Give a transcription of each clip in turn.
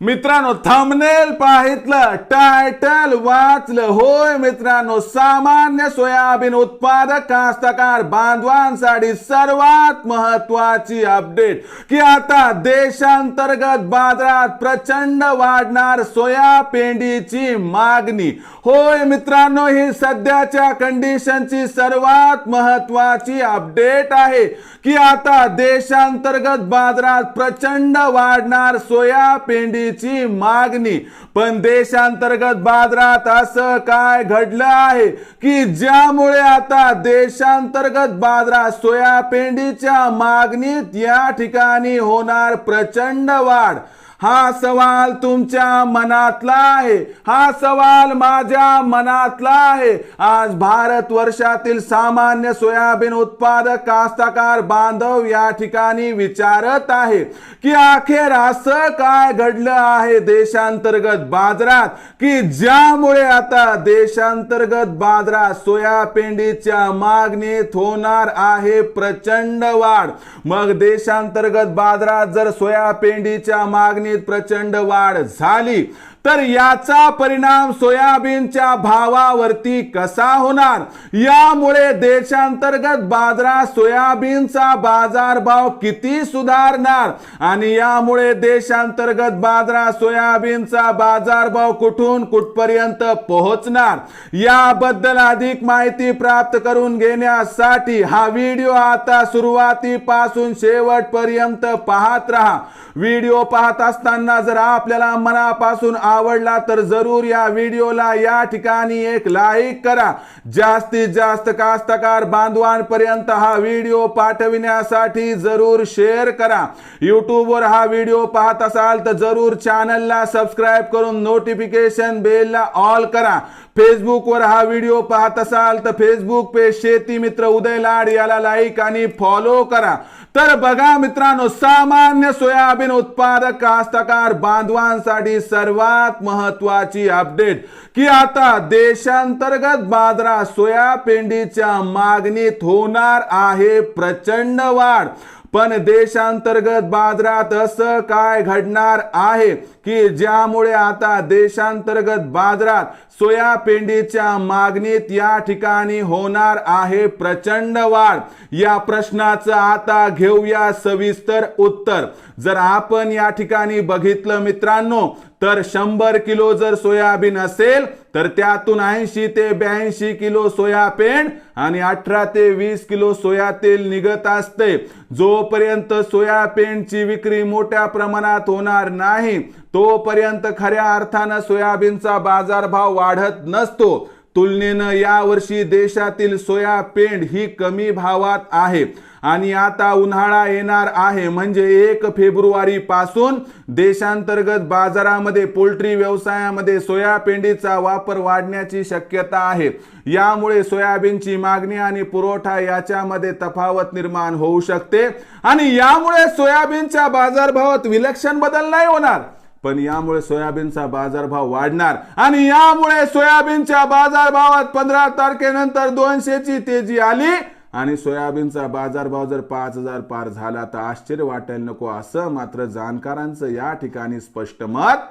मित्रांनो thumbnail पाहितलं title वाचलं. होय मित्रांनो सामान्य सोयाबीन उत्पादक कास्तकार बांधवांसाठी सर्वात महत्वाची अपडेट की आता देशांतर्गत बाजारात प्रचंड वाढणार सोया पेंडीची मागणी. होय मित्रांनो ही सध्याच्या कंडिशनची सर्वात महत्वाची अपडेट आहे. की आता देशांतर्गत बाजारात प्रचंड वाढणार सोया पेंडीची मागणी. पण देशांतर्गत बाजारात असं काय घडलं आहे की ज्यामुळे आता देशांतर्गत बाजारात सोयापेंडीच्या मागणीत या ठिकाणी होणार प्रचंड वाढ? हा सवाल तुमच्या मनातला आहे. हा सवाल माझ्या मनातला आहे. आज भारत वर्षातील सामान्य सोयाबीन उत्पादक कास्तकार बांधव या ठिकाणी विचारत आहे की अखेर असं काय घडलं आहे देशांतर्गत बाजारात? की ज्यामुळे आता देशांतर्गत बाजारात सोयापेंडीच्या मागणीत होणार आहे प्रचंड वाढ? मग देशांतर्गत बाजारात जर सोयापेंडीच्या मागणी प्रचंड वाढ झाली. तर याचा परिणाम सोयाबीनच्या भावावरती कसा होणार? यामुळे देशांतर्गत बाजारात सोयाबीनचा बाजारभाव किती सुधारणार? आणि यामुळे देशांतर्गत बाजारात सोयाबीनचा बाजारभाव कुठून कुठपर्यंत पोहोचणार? याबद्दल अधिक माहिती प्राप्त करून घेण्यासाठी हा व्हिडिओ आता सुरुवातीपासून शेवटपर्यंत पाहत राहा. व्हिडिओ पाहत असताना जर आपल्याला मनापासून आवडला तर जरूर या व्हिडिओला या ठिकाणी एक लाईक करा. जास्तीत जास्त कास्तकार बांधवांपर्यंत हा व्हिडिओ पाठविण्यासाठी जरूर शेअर करा. यूट्यूबवर हा व्हिडिओ पाहत असाल तर जरूर चॅनलला सबस्क्राईब करून नोटिफिकेशन बेलला ऑल करा. फेसबुकवर हा व्हिडिओ पाहत असाल तर फेसबुक पेज शेती मित्र उदय लाड याला लाईक आणि फॉलो करा. तर बघा मित्रांनो सामान्य सोयाबीन उत्पादक कास्तकार बांधवांसाठी सर्वात महत्वाची अपडेट की आता देशांतर्गत बाजारात सोयापेंडीच्या मागणीत होणार आहे प्रचंड वाढ. पण देशांतर्गत बाजारात असं काय घडणार आहे की ज्यामुळे आता देशांतर्गत बाजारात सोयापेंडीच्या मागणीत या ठिकाणी होणार आहे प्रचंड वाढ? या प्रश्नाचं आता घेऊया सविस्तर उत्तर. जर आपण या ठिकाणी बघितलं मित्रांनो तर शंभर किलो जर सोयाबीन असेल तर त्यातून ऐंशी ते ब्याऐंशी किलो सोयाबीन आणि अठरा ते वीस किलो सोया तेल निघत असते. जोपर्यंत सोयाबीनची विक्री मोठ्या प्रमाणात होणार नाही तोपर्यंत खऱ्या अर्थानं सोयाबीनचा बाजारभाव वाढत नसतो. तुलनेनं यावर्षी देशातील सोयाबीन ही कमी भावात आहे. आणि आता उन्हाळा येणार आहे. म्हणजे एक फेब्रुवारी पासून देशांतर्गत बाजारामध्ये पोल्ट्री व्यवसायामध्ये सोयापेंडीचा वापर वाढण्याची शक्यता आहे. यामुळे सोयाबीनची मागणी आणि पुरवठा याच्यामध्ये तफावत निर्माण होऊ शकते. आणि यामुळे सोयाबीनच्या बाजारभावात विलक्षण बदल नाही होणार. पण यामुळे सोयाबीनचा बाजारभाव वाढणार आणि यामुळे सोयाबीनच्या बाजारभावात पंधरा तारखेनंतर दोनशेची तेजी आली आणि सोयाबीनचा बाजारभाव जर पाच हजार पार झाला तर आश्चर्य वाटायला नको असं मात्र जाणकारांचं या ठिकाणी स्पष्ट मत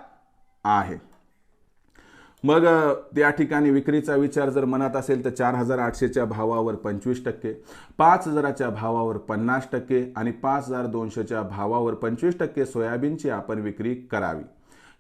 आहे. मग त्या ठिकाणी विक्रीचा विचार जर मनात असेल तर चार हजार आठशेच्या भावावर पंचवीस टक्के पाच हजाराच्या भावावर पन्नास टक्के आणि पाच हजार दोनशेच्या भावावर पंचवीस टक्के सोयाबीनची आपण विक्री करावी.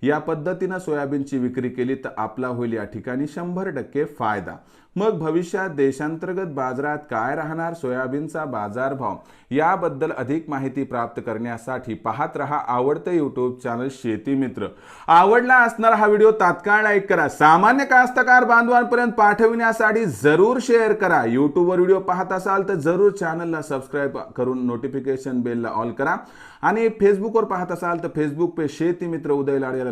या पद्धतीनं सोयाबीनची विक्री केली तर आपला होईल या ठिकाणी शंभर टक्के फायदा. मग भविष्यात देशांतर्गत बाजारात काय राहणार? सोयाबीनचा बाजारभाव याबद्दल अधिक माहिती प्राप्त करण्यासाठी पाहत रहा आवडतं यूट्यूब चॅनल शेती मित्र. आवडला असणारा हा व्हिडिओ तात्काळ लाईक करा. सामान्य कास्तकार बांधवांपर्यंत पाठविण्यासाठी जरूर शेअर करा. यूट्यूबवर व्हिडिओ पाहत असाल तर जरूर चॅनलला सबस्क्राईब करून नोटिफिकेशन बेलला ऑल करा. आणि फेसबुकवर पाहत असाल तर फेसबुक पे शेती मित्र उदय लाड याला